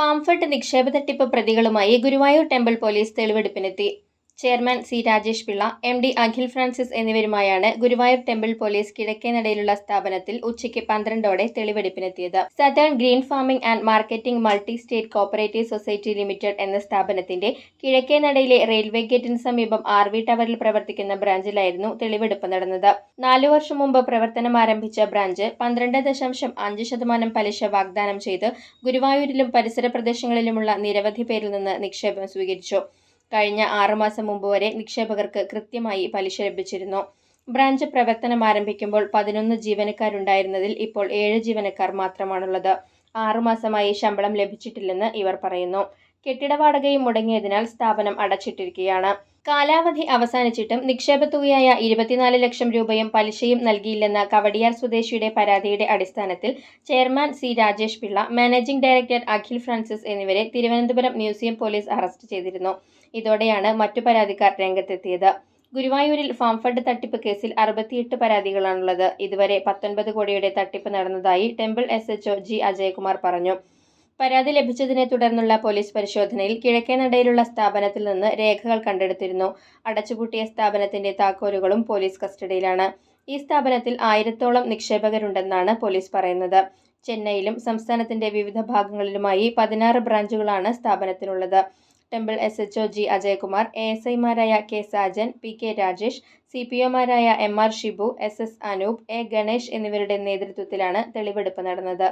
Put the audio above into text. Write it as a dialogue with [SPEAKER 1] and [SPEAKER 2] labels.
[SPEAKER 1] ഫാംഫഡ് നിക്ഷേപ തട്ടിപ്പ് പ്രതികളുമായി Guruvayur temple police തെളിവെടുപ്പിനെത്തി. Chairman C Rajesh Pillai M D Akhil Francis എന്നിവരുമായാണ് Guruvayur temple police കിഴക്കേനടയിലുള്ള സ്ഥാപനത്തിൽ ഉച്ചയ്ക്ക് പന്ത്രണ്ടോടെ തെളിവെടുപ്പിനെത്തിയത്. Southern green farming and marketing multi state cooperative society limited എന്ന സ്ഥാപനത്തിന്റെ കിഴക്കേനടയിലെ റെയിൽവേ ഗേറ്റിന് സമീപം ആർ വി ടവറിൽ പ്രവർത്തിക്കുന്ന ബ്രാഞ്ചിലായിരുന്നു തെളിവെടുപ്പ് നടന്നത്. നാലു വർഷം മുമ്പ് പ്രവർത്തനം ആരംഭിച്ച ബ്രാഞ്ച് പന്ത്രണ്ട് ദശാംശം അഞ്ച് ശതമാനം പലിശ വാഗ്ദാനം ചെയ്ത് ഗുരുവായൂരിലും പരിസര പ്രദേശങ്ങളിലുമുള്ള നിരവധി പേരിൽ നിന്ന് നിക്ഷേപം സ്വീകരിച്ചു. കഴിഞ്ഞ ആറുമാസം മുമ്പ് വരെ നിക്ഷേപകർക്ക് കൃത്യമായി പലിശ ലഭിച്ചിരുന്നു. ബ്രാഞ്ച് പ്രവർത്തനം ആരംഭിക്കുമ്പോൾ പതിനൊന്ന് ജീവനക്കാരുണ്ടായിരുന്നതിൽ ഇപ്പോൾ ഏഴ് ജീവനക്കാർ മാത്രമാണുള്ളത്. ആറുമാസമായി ശമ്പളം ലഭിച്ചിട്ടില്ലെന്ന് ഇവർ പറയുന്നു. കെട്ടിട വാടകയും മുടങ്ങിയതിനാൽ സ്ഥാപനം അടച്ചിട്ടിരിക്കുകയാണ്. കാലാവധി അവസാനിച്ചിട്ടും നിക്ഷേപത്തുകയായ ഇരുപത്തിനാല് ലക്ഷം രൂപയും പലിശയും നൽകിയില്ലെന്ന കവടിയാർ സ്വദേശിയുടെ പരാതിയുടെ അടിസ്ഥാനത്തിൽ chairman C Rajesh Pillai managing director Akhil Francis എന്നിവരെ തിരുവനന്തപുരം മ്യൂസിയം പോലീസ് അറസ്റ്റ് ചെയ്തിരുന്നു. ഇതോടെയാണ് മറ്റു പരാതിക്കാർ രംഗത്തെത്തിയത്. ഗുരുവായൂരിൽ ഫാം ഫണ്ട് തട്ടിപ്പ് കേസിൽ അറുപത്തിയെട്ട് പരാതികളാണുള്ളത്. ഇതുവരെ പത്തൊൻപത് കോടിയുടെ തട്ടിപ്പ് നടന്നതായി temple S H O G Ajayakumar പറഞ്ഞു. പരാതി ലഭിച്ചതിനെ തുടർന്നുള്ള പോലീസ് പരിശോധനയിൽ കിഴക്കേനടയിലുള്ള സ്ഥാപനത്തിൽ നിന്ന് രേഖകൾ കണ്ടെടുത്തിരുന്നു. അടച്ചുപൂട്ടിയ സ്ഥാപനത്തിന്റെ താക്കോലുകളും പോലീസ് കസ്റ്റഡിയിലാണ്. ഈ സ്ഥാപനത്തിൽ ആയിരത്തോളം നിക്ഷേപകരുണ്ടെന്നാണ് പോലീസ് പറയുന്നത്. ചെന്നൈയിലും സംസ്ഥാനത്തിന്റെ വിവിധ ഭാഗങ്ങളിലുമായി പതിനാറ് ബ്രാഞ്ചുകളാണ് സ്ഥാപനത്തിനുള്ളത് temple S H O G Ajayakumar A S ഐമാരായ K Sajan P K Rajesh C P ഒമാരായ M R Shibu S S Anoop A Ganesh എന്നിവരുടെ നേതൃത്വത്തിലാണ് തെളിവെടുപ്പ് നടന്നത്.